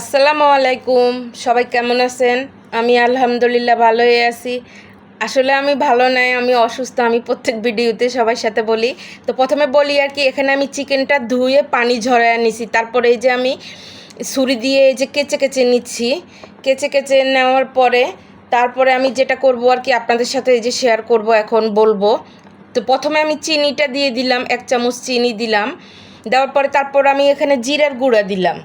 আসসালামু আলাইকুম, সবাই কেমন আছেন? আমি আলহামদুলিল্লাহ ভালোই আছি। আসলে আমি ভালো নাই, আমি অসুস্থ, আমি প্রত্যেক ভিডিওতে সবার সাথে বলি। তো প্রথমে বলি আর কি, এখানে আমি চিকেনটা ধুয়ে পানি ঝরায় নিছি। তারপরে এই যে আমি ছুরি দিয়ে এই যে কেচে কেচে নিচ্ছি। কেচে কেচে নেওয়ার পরে তারপরে আমি যেটা করব আর কি, আপনাদের সাথে এই যে শেয়ার করব এখন বলব। তো প্রথমে আমি চিনিটা দিয়ে দিলাম, এক চামচ চিনি দিলাম। দেওয়ার পরে তারপর আমি এখানে জিরার গুঁড়া দিলাম।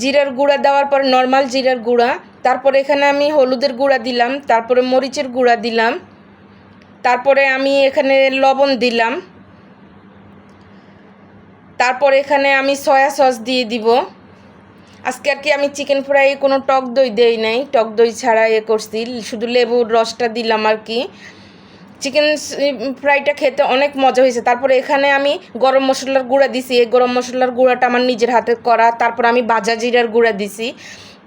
জিরার গুঁড়া দেওয়ার পরে নর্মাল জিরার গুঁড়া। তারপরে এখানে আমি হলুদের গুঁড়া দিলাম, তারপরে মরিচের গুঁড়া দিলাম, তারপরে আমি এখানে লবণ দিলাম, তারপর এখানে আমি সয়া সস দিয়ে দিব। আজকে আর কি আমি চিকেন ফ্রাই কোনো টক দই দেই নাই, টক দই ছাড়া এ করছি, শুধু লেবুর রসটা দিলাম আর কি। চিকেন ফ্রাইটা খেতে অনেক মজা হয়েছে। তারপরে এখানে আমি গরম মশলার গুঁড়া দিছি। এই গরম মশলার গুঁড়াটা আমার নিজের হাতে করা। তারপর আমি বাজা জিরার গুঁড়া দিছি।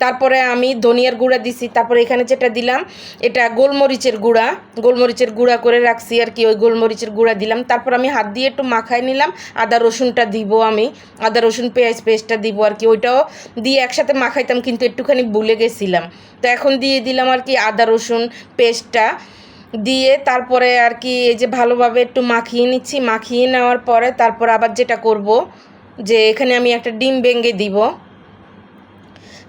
তারপরে আমি ধনিয়ার গুঁড়া দিছি। তারপরে এখানে যেটা দিলাম, এটা গোলমরিচের গুঁড়া। গোলমরিচের গুঁড়া করে রাখছি আর কি, ওই গোলমরিচের গুঁড়া দিলাম। তারপর আমি হাত দিয়ে একটু মাখায় নিলাম। আদা রসুনটা দিব আমি। আদা রসুন, পেঁয়াজ পেস্টটা দিব আর কি। ওইটাও দিয়ে একসাথে মাখাইতাম, কিন্তু একটুখানি ভুলে গেছিলাম। তো এখন দিয়ে দিলাম আর কি আদা রসুন পেস্টটা। দিয়ে তারপরে আর কি এই যে ভালোভাবে একটু মাখিয়ে নিচ্ছি। মাখিয়ে নেওয়ার পরে তারপর আবার যেটা করব, যে এখানে আমি একটা ডিম ভেঙে দিব।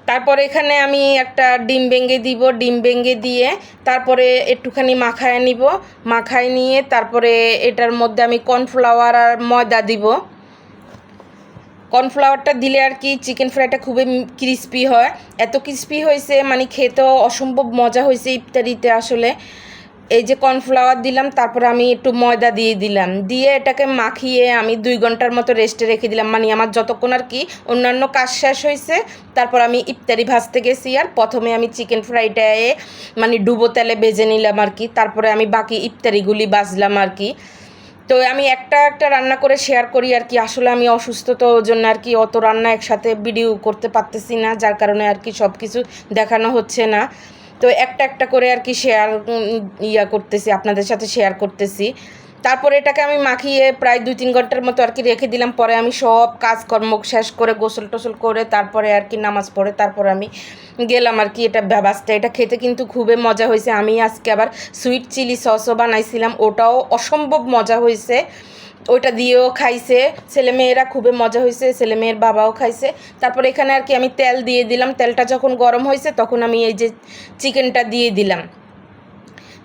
তারপরে এখানে আমি একটা ডিম ভেঙে দিব। ডিম ভেঙে দিয়ে তারপরে একটুখানি মাখায় নিব। মাখায় নিয়ে তারপরে এটার মধ্যে আমি কর্নফ্লাওয়ার আর ময়দা দিব। কর্নফ্লাওয়ারটা দিলে আর কি চিকেন ফ্রাইটা খুবই ক্রিস্পি হয়। এত ক্রিস্পি হয়েছে মানে খেতেও অসম্ভব মজা হয়েছে ইফতারিতে আসলে। এই যে কর্নফ্লাওয়ার দিলাম, তারপরে আমি একটু ময়দা দিয়ে দিলাম। দিয়ে এটাকে মাখিয়ে আমি দুই ঘণ্টার মতো রেস্টে রেখে দিলাম। মানে আমার যতক্ষণ আর কি অন্যান্য কাজ শেষ হয়েছে, তারপর আমি ইফতারি ভাজতে গেছি আর প্রথমে আমি চিকেন ফ্রাইটায়ে মানে ডুবো তেলে বেজে নিলাম আর কি। তারপরে আমি বাকি ইফতারিগুলি বাজলাম আর কি। তো আমি একটা একটা রান্না করে শেয়ার করি আর কি। আসলে আমি অসুস্থ তো জন্য আর কি অত রান্না একসাথে ভিডিও করতে পারতেছি না, যার কারণে আর কি সব কিছু দেখানো হচ্ছে না। তো একটা একটা করে আর কি শেয়ার ইয়া করতেছি, আপনাদের সাথে শেয়ার করতেছি। তারপর এটাকে আমি মাখিয়ে প্রায় দুই তিন ঘণ্টার মতো আর কি রেখে দিলাম। পরে আমি সব কাজকর্ম শেষ করে গোসল টোসল করে তারপরে আর কি নামাজ পড়ে, তারপর আমি গেলাম আর কি এটা ব্যবাসটা এটা খেতে কিন্তু খুবই মজা হয়েছে। আমি আজকে আবার সুইট চিলি সসও বানাইছিলাম। ওটাও অসম্ভব মজা হয়েছে। ওইটা দিয়েও খাইছে। ছেলেমেয়েরা খুবই মজা হয়েছে ছেলেমেয়ের বাবাও খাইছে। তারপর এখানে আর কি আমি তেল দিয়ে দিলাম। তেলটা যখন গরম হয়েছে তখন আমি এই যে চিকেনটা দিয়ে দিলাম।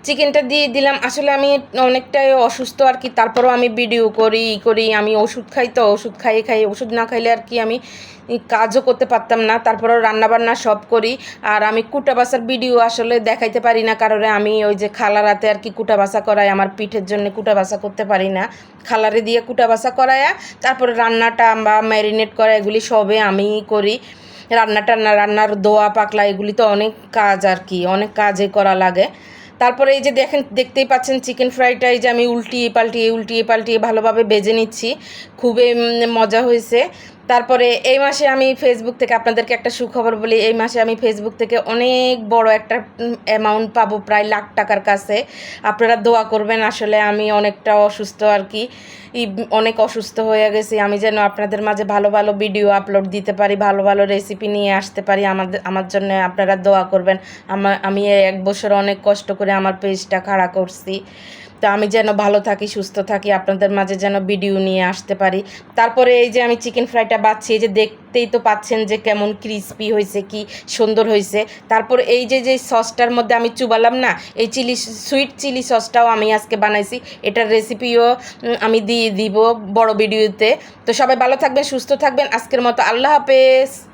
চিকেনটা দিয়ে দিলাম। আসলে আমি অনেকটাই অসুস্থ আর কি, তারপরেও আমি ভিডিও করি, ই করি, আমি ওষুধ খাই তো, ওষুধ খাইয়ে খাই ওষুধ না খাইলে আর কি আমি কাজও করতে পারতাম না, তারপরেও রান্নাবান্না সব করি। আর আমি কুটা বাসার ভিডিও আসলে দেখাইতে পারি না, কারণে আমি ওই যে খালারাতে আর কি কুটা বাসা করাই, আমার পিঠের জন্য কুটা বাসা করতে পারি না। খালারে দিয়ে কুটা বাসা করায়া, তারপরে রান্নাটা বা ম্যারিনেট করা, এগুলি সবে আমিই করি। রান্না টান্না রান্নার দোয়া, পাকলা, এগুলি তো অনেক কাজ আর কি, অনেক কাজে করা লাগে। তারপরে এই যে দেখেন, দেখতেই পাচ্ছেন চিকেন ফ্রাইটা এই যে আমি উল্টিয়ে পাল্টিয়ে উল্টিয়ে পাল্টিয়ে ভালোভাবে বেজে নিচ্ছি। খুবই মজা হয়েছে। তারপরে এই মাসে আমি ফেসবুক থেকে আপনাদেরকে একটা সুখবর বলি, এই মাসে আমি ফেসবুক থেকে অনেক বড় একটা অ্যামাউন্ট পাবো, প্রায় লাখ টাকার কাছে। আপনারা দোয়া করবেন, আসলে আমি অনেকটা অসুস্থ আর কি। অনেক অসুস্থ হয়ে গেছি, আমি যেন আপনাদের মাঝে ভালো ভালো ভিডিও আপলোড দিতে পারি, ভালো ভালো রেসিপি নিয়ে আসতে পারি। আমাদের, আমার জন্য আপনারা দোয়া করবেন। আমার আমি এক বছর অনেক কষ্ট করে আমার পেজটা খাড়া করছি। তো আমি যেন ভালো থাকি, সুস্থ থাকি, আপনাদের মাঝে যেন ভিডিও নিয়ে আসতে পারি। তারপরে এই যে আমি চিকেন ফ্রাইটা বাচ্ছি এই যে দেখতেই তো পাচ্ছেন যে কেমন ক্রিস্পি হয়েছে, কি সুন্দর হয়েছে। তারপর এই যে যে সসটার মধ্যে আমি চুবালাম না, এই চিলি সুইট চিলি সসটাও আমি আজকে বানাইছি। এটার রেসিপিও আমি দিয়ে দিব বড় ভিডিওতে তো সবাই ভালো থাকবেন, সুস্থ থাকবেন। আজকের মতো আল্লাহ হাফেজ।